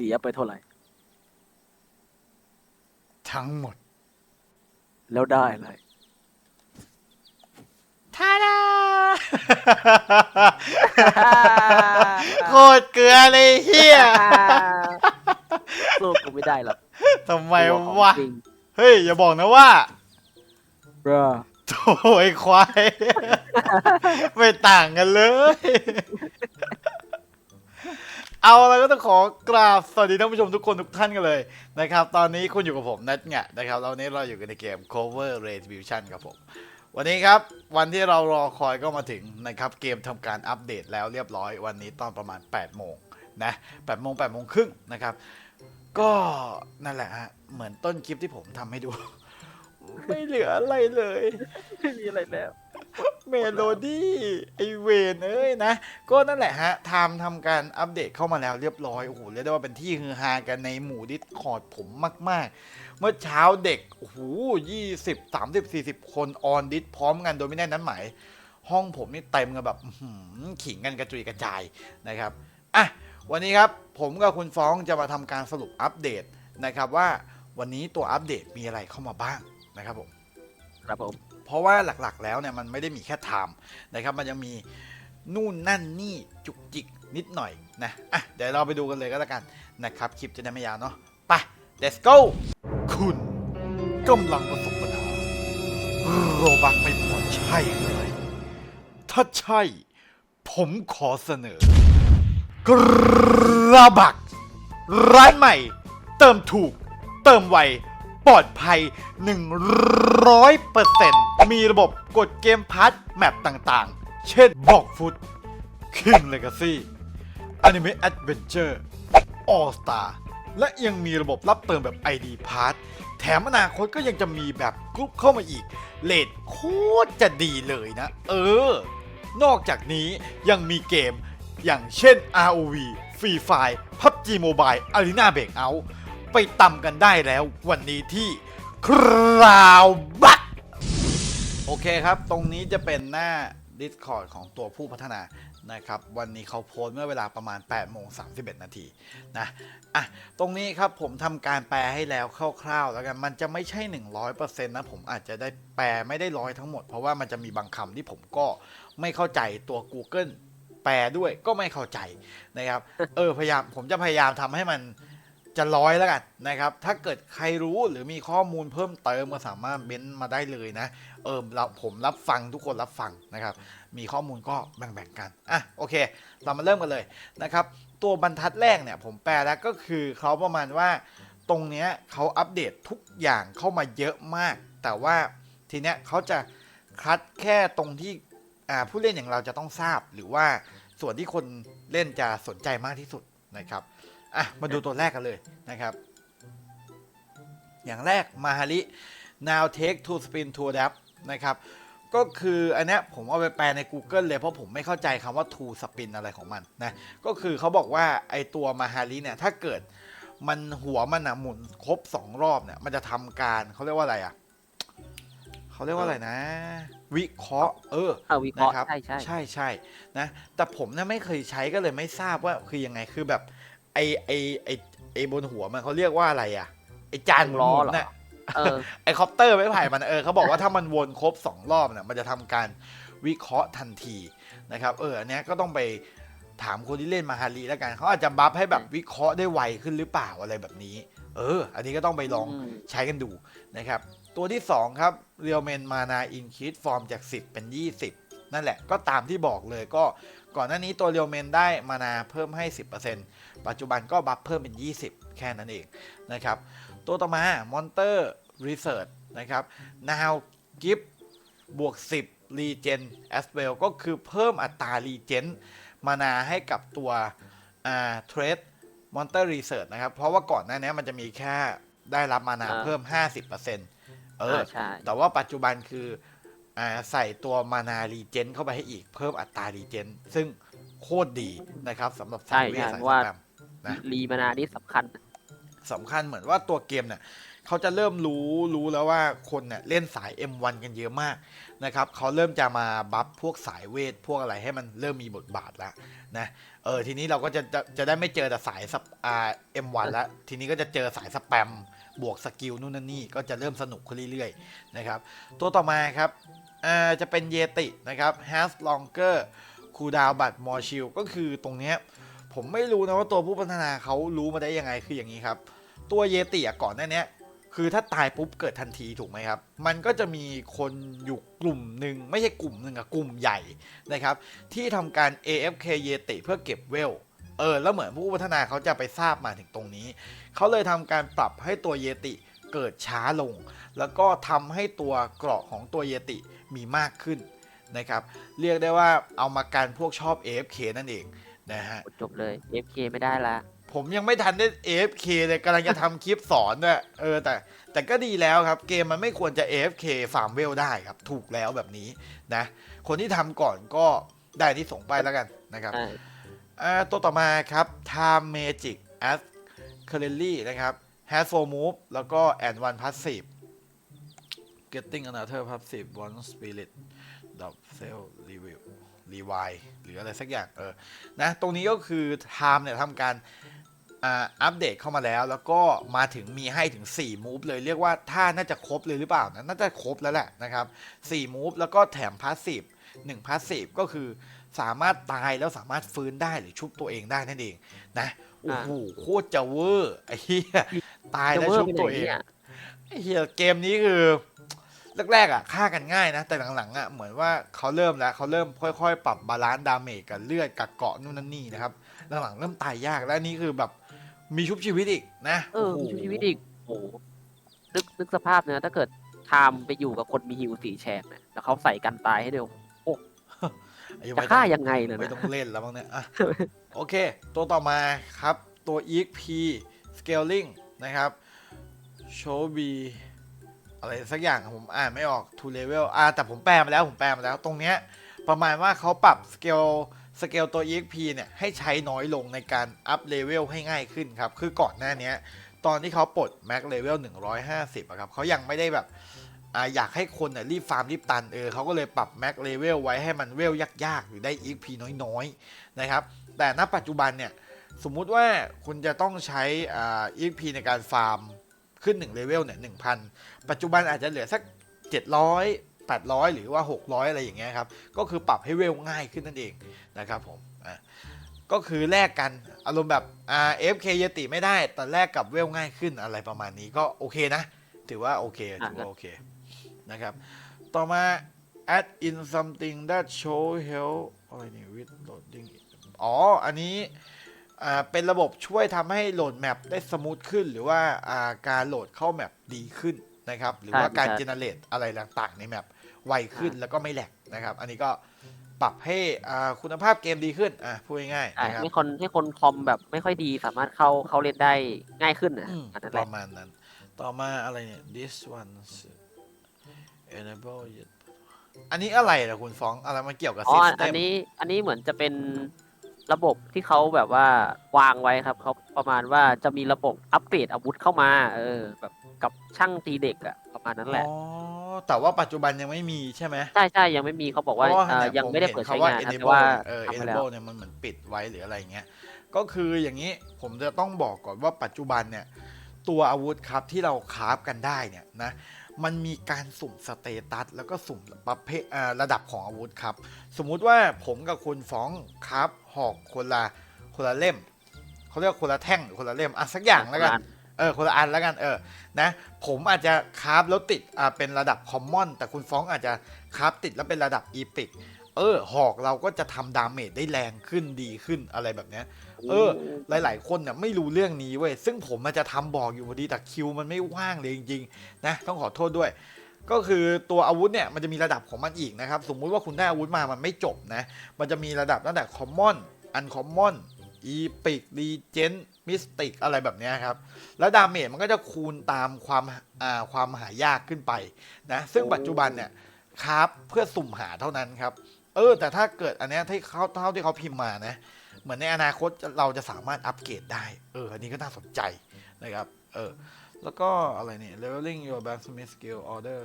สียไปเท่าไหร่ ทั้งหมด แล้วได้อะไรท่าดา โคตรเกลือเลยเฮียสู้กูไม่ได้หรอกทำไมตัวของวะจริงเฮ้ย อย่าบอกนะว่าบราโถ่ไอ้ควาย ไม่ต่างกันเลย เอาแล้วก็ต้องขอกราบสวัสดีท่านผู้ชมทุกคนทุกท่านกันเลยนะครับ ตอนนี้คุณอยู่กับผมนัทเนี่ยนะครับตอนนี้เราอยู่กันในเกม cover retribution ครับผม วันนี้ครับวันที่เรารอคอยก็มาถึงนะครับเกมทำการอัปเดตแล้วเรียบร้อยวันนี้ตอนประมาณ 8 โมงนะ8โมง8โมงครึ่งนะครับ ก็นั่นแหละฮะเหมือนต้นคลิปที่ผมทำให้ดู ไม่เหลืออะไรเลย ไม่มีอะไรแล้ว เมโลดี้ไอเวนเอ้ยนะ ก็นั่นแหละฮะทำทำการอัปเดตเข้ามาแล้วเรียบร้อย โอ้โหเรียกได้ว่าเป็นที่ฮือฮากันในหมู่ดิสคอร์ดผมมาก ๆ เมื่อเช้าเด็ก โอ้โหยี่สิบสามสิบสี่สิบคนออนดิสพร้อมกันโดยไม่ได้นั้นหมาย ห้องผมนี่เต็มกันแบบขิงกันกระจุยกระจายนะครับอะวันนี้ครับผมกับคุณฟ้องจะมาทำการสรุปอัปเดตนะครับว่าวันนี้ตัวอัปเดตมีอะไรเข้ามาบ้างนะครับผม ครับผมเพราะว่าหลักๆ แล้วเนี่ยมันไม่ได้มีแค่ไทม์นะครับ มันยังมีนู่นนั่นนี่จุกจิกนิดหน่อยนะอะเดี๋ยวเราไปดูกันเลยก็แล้วกันนะครับคลิปจะได้ไม่ยาวเนาะไป let's go คุณกำลังประสบปัญหาโรบักไม่พอใช่เลยถ้าใช่ ผมขอเสนอกระบัก ร้านใหม่ เติมถูก เติมไว ปลอดภัย 100%มีระบบกดเกมพาร์ทแมปต่างๆ เช่นบอกฟุต King Legacy Anime Adventure All Star และยังมีระบบรับเติมแบบ ID Pass แถมอนาคตก็ยังจะมีแบบกรุ๊ปเข้ามาอีก เลทโคตรจะดีเลยนะ เออ นอกจากนี้ยังมีเกมอย่างเช่น ROV Free Fire PUBG Mobile Arena Breakout ไปตำกันได้แล้ว วันนี้ที่คราวบักโอเคครับ ตรงนี้จะเป็นหน้า Discord ของตัวผู้พัฒนานะครับ วันนี้เขาโพสเมื่อเวลาประมาณ8โมง31 นาทีนะอะตรงนี้ครับผมทำการแปลให้แล้วคร่าวๆแล้วกัน มันจะไม่ใช่ 100%นะ ผมอาจจะได้แปลไม่ได้ร้อยทั้งหมด เพราะว่ามันจะมีบางคำที่ผมก็ไม่เข้าใจตัว Google แปลด้วยก็ไม่เข้าใจนะครับ เออพยายามผมจะพยายามทำให้มัน จะร้อยแล้วกันนะครับ ถ้าเกิดใครรู้หรือมีข้อมูลเพิ่มเติมก็สามารถเม้นต์มาได้เลยนะ เออเราผมรับฟังทุกคนรับฟังนะครับ มีข้อมูลก็แบ่งๆกัน อะโอเค เรามาเริ่มกันเลยนะครับ ตัวบรรทัดแรกเนี่ยผมแปลแล้วก็คือเขาประมาณว่า ตรงเนี้ยเขาอัปเดตทุกอย่างเข้ามาเยอะมาก แต่ว่าทีเนี้ยเขาจะคัดแค่ตรงที่อ่าผู้เล่นอย่างเราจะต้องทราบหรือว่าส่วนที่คนเล่นจะสนใจมากที่สุดนะครับ อะมาดูตัวแรกกันเลยนะครับ อย่างแรกมาฮาริ now take to spin to adapt นะครับ ก็คืออันเนี้ยผมเอาไปแปลใน Google เลยเพราะผมไม่เข้าใจคำว่า to spin อะไรของมันนะ ก็คือเขาบอกว่าไอตัวมาฮาริเนี่ยถ้าเกิดมันหัวมันอะหมุนครบ 2 รอบเนี่ยมันจะทำการเขาเรียกว่าอะไรอะเขาเรียกว่าอะไรนะ วิเคราะห์ เออเอาวิเคราะห์นะครับใช่ใช่ใช่ใช่นะแต่ผมเนี่ยไม่เคยใช้ก็เลยไม่ทราบว่าคือยังไงคือแบบ ไอไอไอไอบนหัวมันเขาเรียกว่าอะไรอะไอจานหมุนๆน่ะเออไอคอปเตอร์ไม่ไผ่มันเออเขาบอกว่าถ้ามันวนครบ2รอบเนี่ยมันจะทำการวิเคราะห์ทันทีนะครับ เอออันเนี้ยก็ต้องไปถามคนที่เล่นมาฮารีแล้วกันเขาอาจจะบัฟให้แบบวิเคราะห์ได้ไวขึ้นหรือเปล่าอะไรแบบนี้ เออ อันนี้ก็ต้องไปลองอืมใช้กันดูนะครับ ตัวที่ 2 ครับเรียวเมนมานาอินคิดฟอร์มจาก 10 เป็น 20 นั่นแหละก็ตามที่บอกเลยก็ก่อนหน้านี้ตัวเรียวเมนได้มานาเพิ่มให้ 10%ปัจจุบันก็บัฟเพิ่มเป็น 20 แค่นั้นเองนะครับ ตัวต่อมามอนเตอร์รีเสิร์ชนะครับ now give บวก 10รีเจน as well ก็คือเพิ่มอัตรารีเจนมานาให้กับตัวอ่าเทรดมอนเตอร์รีเสิร์ชนะครับ เพราะว่าก่อนหน้านี้มันจะมีแค่ได้รับมานาอ่าเพิ่ม 50%เอออ่าใช่แต่ว่าปัจจุบันคือ อ่าใส่ตัวมานารีเจนเข้าไปให้อีกเพิ่มอัตรารีเจนซึ่งโคตรดีนะครับสำหรับสายเวทใช่สายเพราะว่าสแปมนะรีมานานี่สำคัญสำคัญเหมือนว่าตัวเกมเนี่ยเขาจะเริ่มรู้รู้แล้วว่าคนเนี่ยเล่นสาย M1 กันเยอะมากนะครับเขาเริ่มจะมาบัฟพวกสายเวทพวกอะไรให้มันเริ่มมีบทบาทแล้วนะเออทีนี้เราก็จะจะจะได้ไม่เจอแต่สายสปอ่า M1 แล้วทีนี้ก็จะเจอสายสแปมบวกสกิลนู่นนั่นนี่ก็จะเริ่มสนุกขึ้นเรื่อยๆนะครับตัวต่อมาครับอ่า จะเป็นเยตินะครับ has longer cooldown but more shield ก็คือตรงเนี้ยผมไม่รู้นะว่าตัวผู้พัฒนาเขารู้มาได้ยังไงคืออย่างนี้ครับ ตัวเยติก่อนหน้าเนี้ยคือถ้าตายปุ๊บเกิดทันทีถูกไหมครับ มันก็จะมีคนอยู่กลุ่มหนึ่งไม่ใช่กลุ่มหนึ่งอะกลุ่มใหญ่นะครับ ที่ทำการ AFK เยติเพื่อเก็บเวลเออแล้วเหมือนผู้พัฒนาเขาจะไปทราบมาถึงตรงนี้ เขาเลยทำการปรับให้ตัวเยติเกิดช้าลง แล้วก็ทำให้ตัวเกราะของตัวเยติ มีมากขึ้นนะครับเรียกได้ว่าเอามาการพวกชอบ AFK นั่นเองนะฮะจบเลย FK ไม่ได้ละผมยังไม่ทันได้ AFK เลยกำลังจะทำคลิปสอนด้วยเออแต่แต่ก็ดีแล้วครับ เกมมันไม่ควรจะ AFK ฟาร์มเวลได้ครับ ถูกแล้วแบบนี้นะ คนที่ทำก่อนก็ได้ที่ส่งไปแล้วกันนะครับใช่อ่าตัวต่อมาครับ Time Magic as c u r r e n t l y นะครับ has four move แล้วก็ and one passive getting another passive one spirit dub cell review revive หรืออะไรสักอย่างเออนะตรงนี้ก็คือ Time เนี่ยทำการอ่าอัปเดตเข้ามาแล้ว แล้วก็มาถึงมีให้ถึง4 move เลยเรียกว่าถ้าน่าจะครบเลยหรือเปล่านะน่าจะครบแล้วแหละนะครับ4 move แล้วก็แถม passive 1 passive ก็คือสามารถตายแล้วสามารถฟื้นได้หรือชุบตัวเองได้นั่นเองนะโอ้โหโคตรจะเวอร์ไอ้เหี้ยตายแล้วชุบตัวเองจะวร์ไปไหนนี่ยไอ้เหี้ยเกมนี้คือ แรกๆอะฆ่ากันง่ายนะ แต่หลังๆอะเหมือนว่าเขาเริ่มแล้วเขาเริ่มค่อยๆ ปรับบาลานซ์ดาเมจกับเลือดกับเกาะนู่นนั่นนี่นะครับหลังๆเริ่มตายยากและอันนี่คือแบบมีชุบชีวิตอีกนะเออโโหมีชีวิตอีกโอ้โหนึกนึกสภาพนะถ้าเกิดไทม์ไปอยู่กับคนมีฮิวสีแฉกเนี่ยแล้วเขาใส่กันตายให้เร็วไอ้จะไม่ต้ฆ่าองยังไงเลยไม่นะต้องเล่นแล้วมั้งเนี่ยอะ โอเค ตัวต่อมาครับ ตัว EXP scaling นะครับ show b อะไรสักอย่างผมอ่านไม่ออก to level อ่าแต่ผมแปลมาแล้วผมแปลมาแล้วตรงเนี้ยประมาณว่าเขาปรับ scale สเกลตัว EXP เนี่ยให้ใช้น้อยลงในการอัพเลเวลให้ง่ายขึ้นครับ คือก่อนหน้านี้ตอนที่เขาปลด Max Level 150อะครับเขายังไม่ได้แบบอ่าอยากให้คนน่ะรีบฟาร์มรีบตันเออเขาก็เลยปรับ Max Level ไว้ให้มันเวลยากๆ หรือได้ EXP น้อยๆนะครับ แต่ณปัจจุบันเนี่ยสมมุติว่าคุณจะต้องใช้อ่า EXP ในการฟาร์ม ขึ้น1เลเวลเนี่ย1,000ปัจจุบันอาจจะเหลือสัก 700 800 หรือว่า 600 อะไรอย่างเงี้ยครับ ก็คือปรับให้เวลง่ายขึ้นนั่นเองนะครับผมอะก็คือแลกกันอารมณ์แบบอ่า FK ยติไม่ได้ แต่แลกกับเวลง่ายขึ้นอะไรประมาณนี้ก็โอเคนะ ถือว่าโอเคถือว่าโอเคนะครับ ต่อมา add in something that show help อะไรนี่ with loading อ๋อ อันนี้อ่า เป็นระบบช่วยทำให้โหลดแมปได้สมูทขึ้น หรือว่าอ่าการโหลดเข้าแมปดีขึ้นนะครับ หรือว่าการ j e n เ r ตอะไรต่างๆ ในแมปไวขึ้นแล้วก็ไม่แหลกนะครับ อันนี้ก็ปรับให้อ่าคุณภาพเกมดีขึ้นอะพูดง่ายๆอะนะครับให้คนให้คนคอมแบบไม่ค่อยดีสามารถเข้าเข้าเล่นได้ง่ายขึ้นนะอืมอันนั้นปแหละระมาณนั้น ต่อมาอะไรเนี่ย this one enable yet อันนี้อะไรล่ะคุณฟ้องอะไรมันเกี่ยวกับอ๋อซิอัสนเต็อันมนี้อันนี้เหมือนจะเป็น ระบบที่เขาแบบว่าวางไว้ครับเขาประมาณว่าจะมีระบบอัปเกรดอาวุธเข้ามา เออ แบบกับช่างตีเด็กอะประมาณนั้นแหละอ๋อแต่ว่าปัจจุบันยังไม่มีใช่ไหมใช่ใช่ยังไม่มีเขาบอกว่าเพราะว่าเอ่อเนี่ยยังไม่ได้ผเปิดห็ใช้คำว่งานนะแต่ enable ว่าเออทำไปแล้ว enable เนี่ยมันเหมือนปิดไว้หรืออะไรเงี้ยก็คืออย่างนี้ผมจะต้องบอกก่อนว่าปัจจุบันเนี่ย ตัวอาวุธครับที่เราคราฟกันได้เนี่ยนะ มันมีการสุ่มสเตตัสแล้วก็สุ่มประเภทอ่าระดับของอาวุธครับ สมมุติว่าผมกับคุณฟ้องคราฟหอกคนละคนละเล่มเขาเรียกคนละแท่งหรือคนละเล่มอะสักอย่างแล้วกันเออคนละอันแล้วกันเออนะผมอาจจะคราฟแล้วติดอ่าเป็นระดับคอมมอนแต่คุณฟ้องอาจจะคราฟติดแล้วเป็นระดับอีพิกเออหอกเราก็จะทำดาเมจได้แรงขึ้นดีขึ้นอะไรแบบเนี้ย เออ หลาย ๆ คนเนี่ยไม่รู้เรื่องนี้เว้ยซึ่งผมมันจะทำบอกอยู่พอดีแต่คิวมันไม่ว่างเลยจริงๆนะต้องขอโทษด้วย ก็คือตัวอาวุธเนี่ยมันจะมีระดับของมันอีกนะครับ สมมุติว่าคุณได้อาวุธมามันไม่จบนะ มันจะมีระดับตั้งแต่คอมมอนอันคอมมอนอีพิกดีเจนมิสติกอะไรแบบนี้ครับ แล้วดาเมจมันก็จะคูณตามความอ่าความหายากขึ้นไปนะซึ่งปัจจุบันเนี่ยครับเพื่อสุ่มหาเท่านั้นครับ เออ แต่ถ้าเกิดอันเนี้ยที่เขาเท่าที่เขาพิมพ์มานะ เหมือนในอนาคตเราจะสามารถอัปเกรดได้ เออ อันนี้ก็น่าสนใจนะครับ เออ แล้วก็อะไรเนี่ย leveling your blacksmith skill order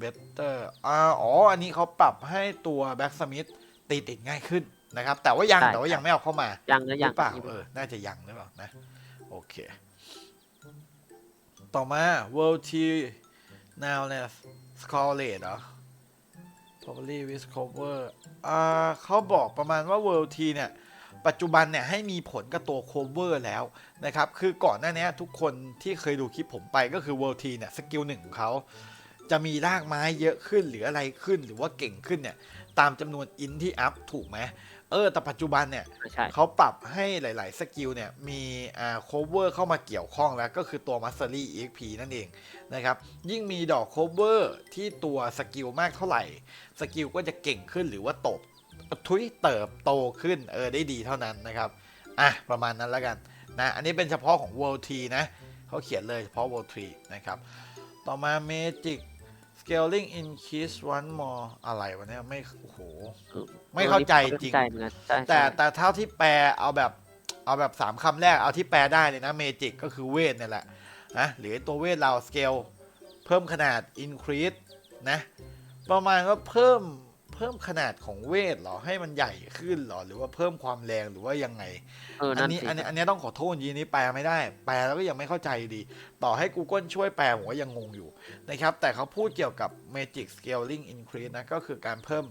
better อ่าอ๋อ อันนี้เขาปรับให้ตัว blacksmith ตีติดง่ายขึ้นนะครับ แต่ว่ายัง ใช่แต่ว่ายังไม่เอาเข้ามายังนะหยัรืงอเปล่าเออ น่าจะยังหรือเปล่านะ โอเค ต่อมา world t now เนี่ย score rate เหรอ probably with cover อ่าเขาบอกประมาณว่า world t เนี่ย ปัจจุบันเนี่ยให้มีผลกับตัว cover แล้วนะครับ คือก่อนหน้านี้ทุกคนที่เคยดูคลิปผมไปก็คือ world t เนี่ย สกิลหนึ่งของเขาจะมีรากไม้เยอะขึ้นหรืออะไรขึ้นหรือว่าเก่งขึ้นเนี่ย ตามจำนวนอินที่อัพถูกไหม เออแต่ปัจจุบันเนี่ยใช่เขาปรับให้หลาย ๆ สกิลเนี่ยมีอ่า cover เข้ามาเกี่ยวข้องแล้วก็คือตัว mastery exp นั่นเองนะครับ ยิ่งมีดอก cover ที่ตัวสกิลมากเท่าไหร่ สกิลก็จะเก่งขึ้นหรือว่าโตบทุยเติบโตขึ้นเออได้ดีเท่านั้นนะครับ อะ ประมาณนั้นแล้วกันนะอันนี้เป็นเฉพาะของ world t นะเขาเขียนเลยเฉพาะ world t นะครับ ต่อมา magic scaling increase one more อะไรวะเนี่ยไม่โอ้โห ไม่เข้าใจจริงเข้าใจเหมือนกันใช่แต่ใช่แต่เท่าที่แปลเอาแบบ เอาแบบสามคำแรกเอาที่แปลได้เลยนะเมจิกก็คือเวทเนี่ยแหละนะหรือตัวเวทเราสเกลเพิ่มขนาด increase นะ ประมาณว่าเพิ่มเพิ่มขนาดของเวทเหรอให้มันใหญ่ขึ้นเหรอหรือว่าเพิ่มความแรงหรือว่ายังไงเอออันั่นนนี้สิอันนี้อันนี้ต้องขอโทษยีนี้แปลไม่ได้ แปลแล้วก็ยังไม่เข้าใจอยู่ดี ต่อให้ Google ช่วยแปลผมก็ยังงงอยู่นะครับ แต่เขาพูดเกี่ยวกับ Magic Scaling Increase นะก็คือการเพิ่ม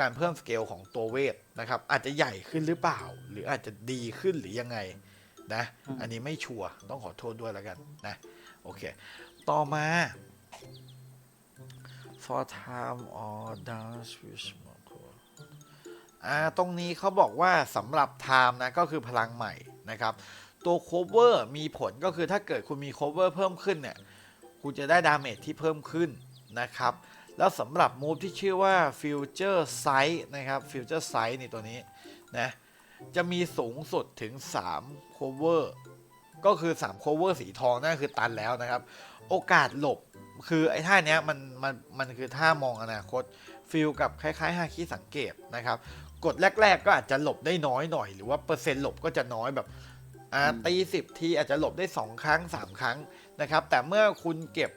การเพิ่มสเกลของตัวเวทนะครับ อาจจะใหญ่ขึ้นหรือเปล่า หรืออาจจะดีขึ้นหรือยังไงนะ อันนี้ไม่ชัวร์ต้องขอโทษด้วยแล้วกันนะโอเค ต่อมา for time or dance with อ่าตรงนี้เขาบอกว่าสำหรับ time นะ ก็คือพลังใหม่นะครับ ตัว cover มีผลก็คือถ้าเกิดคุณมี cover เพิ่มขึ้นเนี่ย คุณจะได้ดาเมจที่เพิ่มขึ้นนะครับ แล้วสำหรับ move ที่ชื่อว่า future sight นะครับ future sight นี่ตัวนี้นะจะมีสูงสุดถึง 3 cover ก็คือ 3 cover สีทองนั่นคือตันแล้วนะครับ โอกาสหลบ คือไอ้ท่าเนี้ยมันมันมันคือท่ามองอนาคตฟิลกับคล้ายๆฮาคิสังเกตนะครับกดแรก ๆ ก็อาจจะหลบได้น้อยหน่อย หรือว่าเปอร์เซ็นต์หลบก็จะน้อยแบบอ่าตีสิบทีอาจจะหลบได้ 2 ครั้ง 3 ครั้งนะครับ แต่เมื่อคุณเก็บ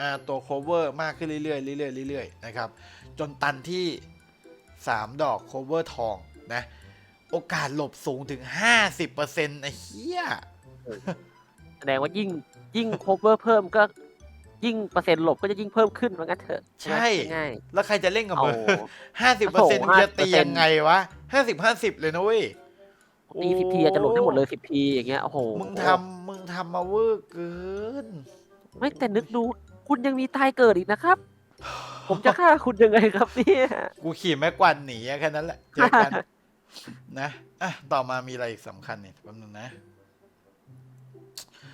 อ่าตัว cover มากขึ้นเรื่อยๆเรื่อยๆเรื่อยๆนะครับจนตันที่ 3 ดอก cover ทองนะโอกาสหลบสูงถึง 50%ไอ้เหี้ยแสดงว่ายิ่งยิ่ง cover เพิ่มก็ ยิ่งเปอร์เซ็นต์หลบก็จะยิ่งเพิ่มขึ้นว่างั้นเถอะใช่ ง่ายแล้วใครจะเล่นกับๆเอามึงห้าสิบเปอร์เซ็นต์โอ้โหจะตียังไงวะห้าสิบห้าสิบเลยนะเว้ยตีสิบทีอาจจะหลบได้หมดเลยสิบทีอย่างเงี้ยโอ้โหมึงทำมึงทำมาเวอร์เกิน ไม่แต่นึกดู คุณยังมีตายเกิดอีกนะครับ ผมจะฆ่าคุณยังไงครับเนี่ยกูขี่แม็กกวันหนีอะแค่นั้นแหละเจอกัน นะอะต่อมามีอะไรอีกสำคัญเนี่ยแป๊บนึงนะ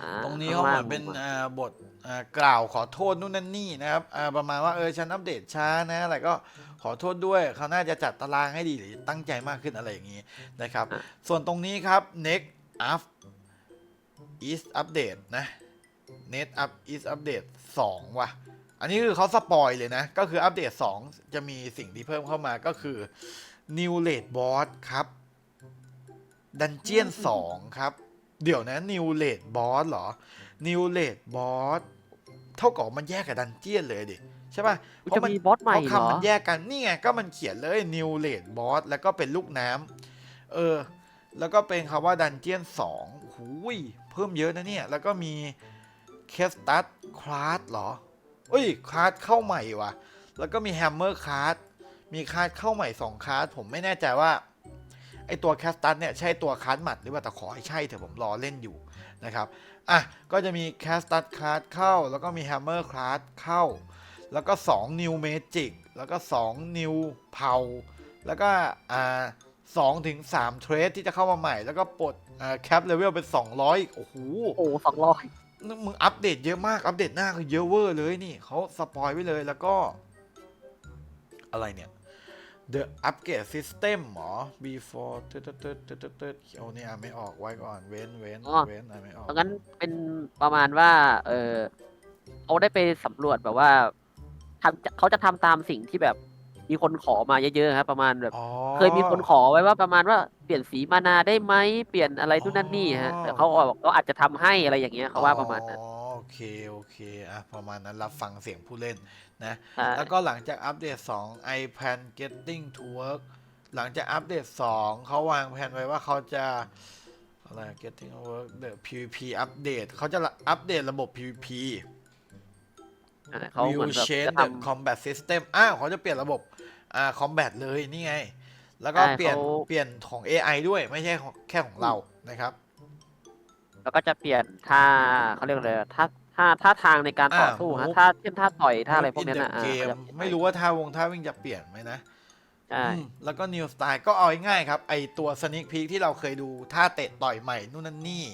อ่าตรงนี้เขาเหมือนเป็นข้างล่างอ่าบทอ่ากล่าวขอโทษนู่นนั่นนี่นะครับอ่าประมาณว่าเออฉันอัปเดตช้านะอะไรก็ขอโทษด้วยเขาน่าจะจัดตารางให้ดีหรือตั้งใจมากขึ้นอะไรอย่างนี้นะครับ ส่วนตรงนี้ครับ next up is update นะ next up is update 2 ว่ะ อันนี้คือเขาสปอยเลยนะ ก็คืออัปเดต 2 จะมีสิ่งที่เพิ่มเข้ามาก็คือ new rate boss ครับ Dungeon 2ครับ เดี๋ยวนะ new rate boss เหรอ new rate boss เท่ากับมันแยกกับดันเจียนเลยดิใช่ป่ะคุณจะมีบอสใหม่เพราะเหรอคำมันแยกกันนี่ไงก็มันเขียนเลย new rate boss แล้วก็เป็นลูกน้ำเออ แล้วก็เป็นคำว่าดันเจียนสองหูยเพิ่มเยอะนะเนี่ย แล้วก็มีเคสตัสคลาสเหรอเอ้ยคลาสเข้าใหม่ว่ะ แล้วก็มีแฮมเมอร์คลาสมีคลาสเข้าใหม่2คลาสผมไม่แน่ใจว่า ไอตัวแคสตัสเนี่ยใช่ตัวคลาสหมัดหรือว่าแต่ขอให้ใช่เถอะผมรอเล่นอยู่นะครับอะก็จะมีแคสตัสคลาสเข้า แล้วก็มีแฮมเมอร์คลาสเข้า แล้วก็2 New Magic แล้วก็2 New เผาแล้วก็อ่าสองถึงสามเทรดที่จะเข้ามาใหม่ แล้วก็ปลดอ่าแคปเลเวลเป็น 200โอ้โหโอ้สองร้อยนึกมึงอัปเดตเยอะมากอัปเดตหน้าคือเยอะเวอร์เลยนี่เขาสปอยไว้เลยแล้วก็ อะไรเนี่ย The Upgrade System หมอ before ตึ๊ดตึ๊ดตึ๊ดตึ๊ดตึ๊ดตึ๊ดเอาเนี่ยอ่านไม่ออกไว้ก่อนเว้นเว้นเว้นอ่านไม่ออก เพราะงั้นเป็นประมาณว่า เออเขาได้ไปสำรวจแบบว่าทำเขาจะทำตามสิ่งที่แบบมีคนขอมาเยอะๆครับประมาณแบบ อ๋อ เคยมีคนขอไว้ว่าประมาณว่าเปลี่ยนสีมานาได้ไหมเปลี่ยนอะไรนู่นนั่นนี่ฮะอ๋อ แต่เขาบอกเขาอาจจะทำให้อะไรอย่างเงี้ยเขาว่าประมาณนั้น อ๋อ เค โอเค อะ ประมาณนั้นรับฟังเสียงผู้เล่นนะ ใช่ แล้วก็หลังจากอัปเดต 2 iPad Getting to Work หลังจากอัปเดต 2 เขาวางแผนไว้ว่าเขาจะอะไร Getting to Work the PVP อัปเดตเขาจะอัปเดตระบบ PVP อ่าเขาเหมือน Will แบบ change จะ the ทำ combat system อ้าวเขาจะเปลี่ยนระบบอ่า combat เลยนี่ไง แล้วก็ใช่เปลี่ยนเขา เปลี่ยนของ AI ด้วยไม่ใช่ของแค่ของเรานะครับ แล้วก็จะเปลี่ยนท่าเขาเรียกอะไรท่าท่าท่าทางในการต่อสู้ฮะอ่า ท่าเช่นท่าต่อยท่าอะไรพวก In เนี้ย the นะอ่า game เขาจะเปลี่ยนไม่รู้ว่าท่าวงท่าวิ่งจะเปลี่ยนไหมนะใช่อืมแล้วก็ New Style ก็เอาง่ายๆครับ ไอตัว Sneak Peek ที่เราเคยดูท่าเตะต่อยใหม่นู่นนั่นนี่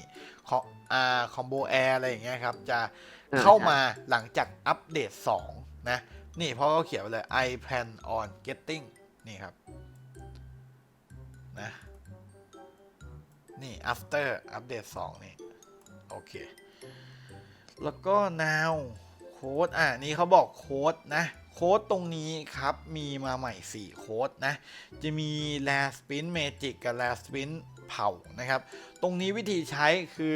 ของอ่าคอมโบแอร์อะไรอย่างเงี้ยครับ จะเข้ามาหลังจากอัปเดต 2 นะ นี่เพราะเขาเขียนไว้เลย I plan on getting นี่ครับนะ นี่ after อัปเดต2นี่ โอเค แล้วก็ now โค้ดอะนี่เขาบอกโค้ดนะ โค้ดตรงนี้ครับ มีมาใหม่ 4 โค้ดนะ จะมี last spin magic กับ last spin เผานะครับ ตรงนี้วิธีใช้คือ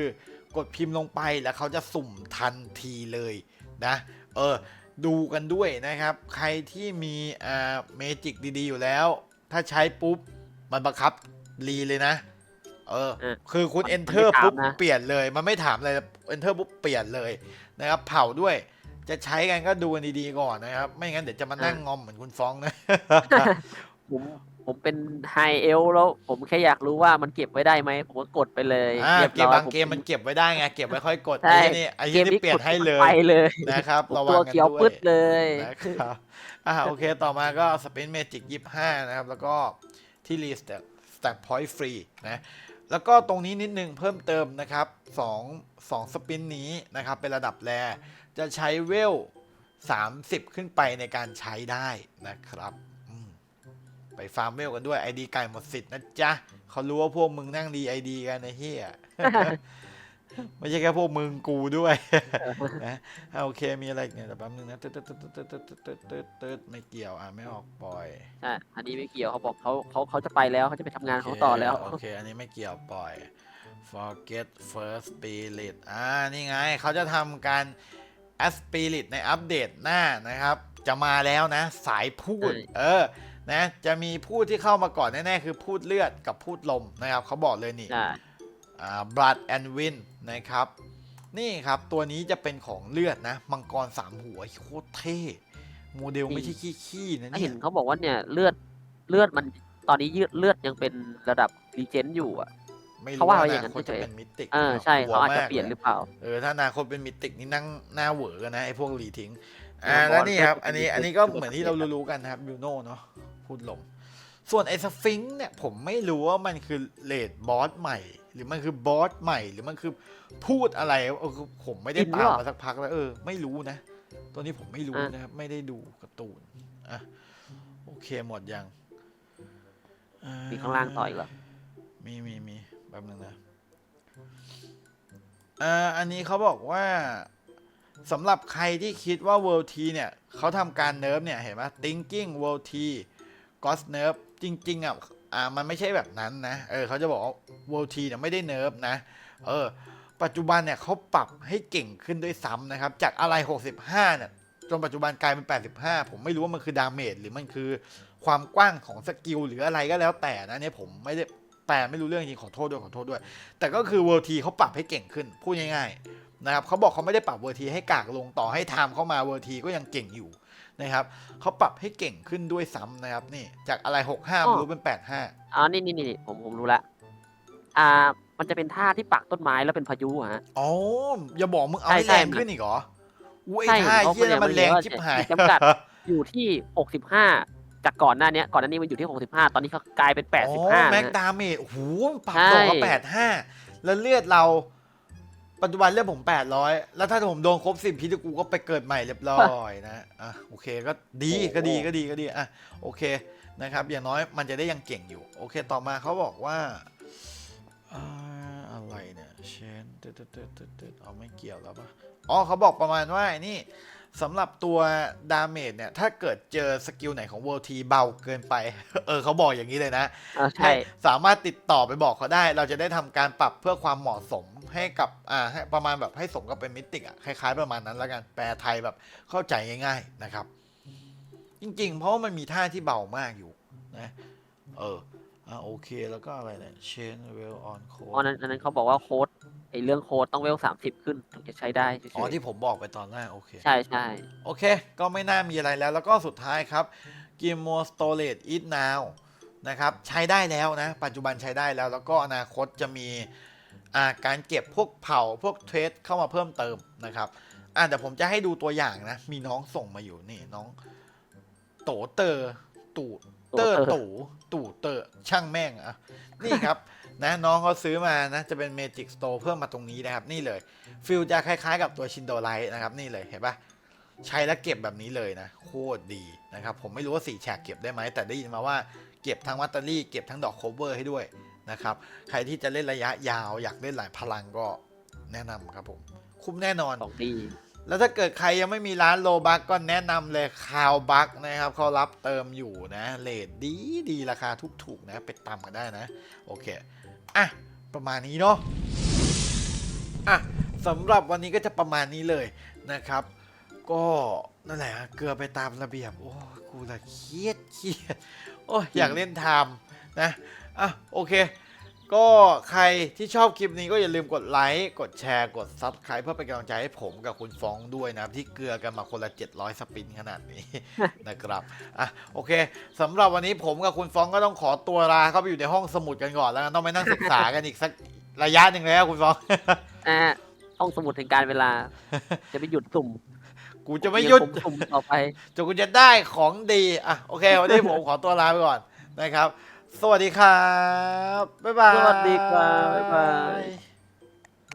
กดพิมพ์ลงไปแล้วเขาจะสุ่มทันทีเลยนะ เออ ดูกันด้วยนะครับ ใครที่มีอ่าเมจิกดี ๆ อยู่แล้ว ถ้าใช้ปุ๊บ มันบังคับรีเลยนะ เออ เออคือคุณ มัน enter มันไม่ถามปุ๊บนะ เปลี่ยนเลย มันไม่ถามเลย enter ปุ๊บเปลี่ยนเลยนะครับ เผาด้วย จะใช้กันก็ดูกันดีๆก่อนนะครับ ไม่งั้นเดี๋ยวจะมานั่งงอมเหมือนคุณฟ้องนะ ผมผมเป็นไฮเอลแล้วผมแค่อยากรู้ว่ามันเก็บไว้ได้ไหมผมก็กดไปเลยอ่ารียเกมร้อยบางผ เกมมันเก็บไว้ได้ไง เก็บไว้ค่อยกดใช่ ไอ้นี่ไอ้เกมนี่นี้เปลี่ยนให้เลยไปเลยนะครับผมระวัตังวกันเขียวด้วปึ๊ดยเลยนะครับอ่าโอเคต่อมาก็สเปนเมจิกยี่ห้านะครับ แล้วก็ที่รีสแต็กสแต็กพอยต์ฟรีนะ แล้วก็ตรงนี้นิดนึงเพิ่มเติมนะครับ2 2สปินนี้นะครับ เป็นระดับแรจะใช้เวล 30 ขึ้นไปในการใช้ได้นะครับ ไปฟาร์มเวลกันด้วยไอดีไก่หมดสิทธิ์นะจ๊ะเขารู้ว่าพวกมึงนั่งดีไอดีกันนะเฮีย ไม่ใช่แค่พวกมึงกูด้วยนะอะโอเคมีอะไรอีกเนี่ยแต่แป๊บนึงนะตึ๊ดตึ๊ดตึ๊ดตึ๊ดตึ๊ดตึ๊ดตึ๊ดตึ๊ดไม่เกี่ยวอะไม่ออกปล่อยใช่อันนี้ไม่เกี่ยวเขาบอกเขาเขาเขาจะไปแล้วเขาจะไปทำงานเขาต่อแล้ว โอเค อันนี้ไม่เกี่ยวปล่อย forget first spirit อ่านี่ไงเขาจะทำการ a spirit ในอัปเดตหน้านะครับ จะมาแล้วนะ สายพูดใช่เออนะจะมีพูดที่เข้ามาก่อนแน่ๆคือพูดเลือดกับพูดลมนะครับเขาบอกเลยนี่ ใช่อ่า blood and wind นะครับ นี่ครับตัวนี้จะเป็นของเลือดนะ มังกรสามหัวโคตรเท่โมเดลไม่ใช่ขี้ๆนะถ้าเนี่เห็ยนเขาบอกว่าเนี่ยเลือดเลือดมันตอนนี้ยืดเลือดยังเป็นระดับรีเจนอยู่อะไม่เขารู้ว่าว่าไว้ออย่างนานั้นคตจะเฉยๆเป็นมิติกเออใช่เขาอาจจะเปลี่ยนหรือเปล่าเออถ้าอนาคตเป็นมิติกนี่นั่งหน้าเหวอกันนะไอ้พวกรีทิ้งเอออ่าบอลแล้วนี่ครับก็อันนี้เป็นอันนี้ก็เป็นเหมือนที่เป็นเรารู้ๆกันนะครับยูโน่เนาะพูดลมส่วนไอ้สฟิงค์เนี่ยผมไม่รู้ว่ามันคือเลดบอสใหม่ หรือมันคือบอสใหม่ หรือมันคือพูดอะไรเออคือผมไม่ได้อินหรือตามเปล่ามาสักพักแล้วเออ ไม่รู้นะ ตัวนี้ผมไม่รู้อะนะครับ ไม่ได้ดูการ์ตูนอะโอเคหมดยังเอ่อมีข้างล่างต่ออีกเหรอมีมีมีแป๊บนึงนะอ่าอันนี้เขาบอกว่าสำหรับใครที่คิดว่า World T เนี่ยเขาทำการเนิร์ฟเนี่ย เห็นไหม Thinking World T Ghost Nerf จริง ๆอะอ่ามันไม่ใช่แบบนั้นนะ เออเขาจะบอกว่า World T เนี่ยไม่ได้เนิร์ฟนะ เออ ปัจจุบันเนี่ยเขาปรับให้เก่งขึ้นด้วยซ้ำนะครับ จากอะไร 65 เนี่ย จนปัจจุบันกลายเป็น 85 ผมไม่รู้ว่ามันคือดาเมจหรือมันคือความกว้างของสกิลหรืออะไรก็แล้วแต่นะเนี่ยผมไม่ได้แปลไม่รู้เรื่องจริงขอโทษด้วยขอโทษด้วย แต่ก็คือเวอร์ทีเขาปรับให้เก่งขึ้นพูดง่ายๆนะครับเขาบอกเขาไม่ได้ปรับเวอร์ทีให้กากลงต่อให้ไทม์เข้ามาเวอร์ทีก็ยังเก่งอยู่ นะครับเขาปรับให้เก่งขึ้นด้วยซ้ำนะครับนี่จากอะไร 65มารู้เป็น 85อ๋อนี่นี่นี่ผมผมรู้ละอ่า มันจะเป็นท่าที่ปักต้นไม้แล้วเป็นพายุอะฮะอ๋ออย่าบอกมึงเอาใช่ให้ใช่แรงขึ้นอีกเหรออุ้ยใช่ท่าเขาเฮียนั่นมันแรงเขาชิบเขาหายจำกัดอยู่ที่หกสิบห้าจากก่อนหน้าเนี้ยก่อนหน้านี้มันอยู่ที่หกสิบห้าตอนนี้เขากลายเป็นแปดสิบห้าอ๋อแม็กดาเมจโอ้โหปรับใช่ลงมาแปดห้าแล้วเลือดเรา ปัจจุบันเลือดผมแปดร้อยแล้วถ้าผมโดนครบสิบพิษกูก็ไปเกิดใหม่เรียบร้อยนะอะโอเคก็ดีก็ดีก็ดีก็ดีอะโอเคนะครับ อย่างน้อยมันจะได้ยังเก่งอยู่ โอเคต่อมาเขาบอกว่าอ่าอะไรเนี่ยเชนตึ๊ดตึ๊ดตึ๊ดตึ๊ดตึ๊ดเอาไม่เกี่ยวแล้วปะอ๋อเขาบอกประมาณว่าไอ้นี่สำหรับตัวดาเมจเนี่ย ถ้าเกิดเจอสกิลไหนของ World T เบาเกินไป เออเขาบอกอย่างนี้เลยนะอ่าใช่ให้สามารถติดต่อไปบอกเขาได้ เราจะได้ทำการปรับเพื่อความเหมาะสม ให้ให้กับอ่าให้ประมาณแบบให้สมกับเป็นมิติอะคล้ายๆประมาณนั้นแล้วกันแปลไทยแบบเข้าใจง่าย ๆนะครับ จริง ๆ เพราะว่ามันมีท่าที่เบามากอยู่นะเอออ่าโอเคแล้วก็อะไรเนี่ย chain well on เพ code ราะนั้นอันนั้นเขาบอกว่าโค้ดไอ้เรื่องโค้ดต้องเวลสามสิบขึ้นถึงจะใช้ได้เฉยๆอ๋อที่ผมบอกไปตอนแรกโอเค ใช่ใช่โอเค ก็ไม่น่ามีอะไรแล้ว แล้วก็สุดท้ายครับ g i m o Storage is now นะครับ ใช้ได้แล้วนะ ปัจจุบันใช้ได้แล้ว แล้วก็อนาคตจะมีอ่า การเก็บพวกเผาพวกเทรดเข้ามาเพิ่มเติมนะครับอ่าเดี๋ยวผมจะให้ดูตัวอย่างนะ มีน้องส่งมาอยู่นี่น้อง โตเตอร์ตู่เตอร์ตู่ตู่เตอร์ช่างแม่งอะนี่ครับนะน้องเขาซื้อมานะจะเป็น Magic Store เพิ่มมาตรงนี้นะครับ นี่เลย ฟิลจะคล้ายๆ กับตัวชินโดไลท์นะครับ นี่เลยเห็นปะใช้แล้วเก็บแบบนี้เลยนะ โคตรดีนะครับ ผมไม่รู้ว่าสี่แฉกเก็บได้ไหมแต่ได้ยินมาว่าเก็บทั้งวัตเตอรี่เก็บทั้งดอกโคเวอร์ให้ด้วย นะครับ ใครที่จะเล่นระยะยาวอยากเล่นหลายพลังก็แนะนำครับผม คุ้มแน่นอนของดีแล้วถ้าเกิดใครยังไม่มีร้านโลบักก็แนะนำเลยคาวบักนะครับเขารับเติมอยู่นะเลทดีดีราคาถูกๆนะไปตามกันได้นะ โอเค อะ ประมาณนี้เนาะอะสำหรับวันนี้ก็จะประมาณนี้เลยนะครับ ก็นั่นแหละฮะเกลือไปตามระเบียบ โอ้ยกูละเครียดเครียดโอ้ยอยากเล่นไทม์ นะอะโอเค ก็ใครที่ชอบคลิปนี้ก็อย่าลืมกดไลค์ กดแชร์ กดซับสไคร b ์เพื่อเป็นกำลังใจให้ผมกับคุณฟ้องด้วยนะครับ ที่เกลือกันมาคนละ 700 สปินขนาดนี้ นะครับอะโอเคสำหรับวันนี้ผมกับคุณฟ้องก็ต้องขอตัวลาเข้าไปอยู่ในห้องสมุดกันก่อนแล้วกันต้องไปนั่งศึกษากันอีกสักระยะหนึ่งแล้วคุณฟ้อง อ่าห้องสมุดถึงการเวลา จะไปหยุดสุ่มกูจะไม่หยุดเดี๋วผมสุ่มต่อไป จนกูจะได้ของดี อะ โอเค วันนี้ผมขอตัวลาไปก่อนนะครับ สวัสดีครับ บ๊ายบาย สวัสดีครับบ๊ายบาย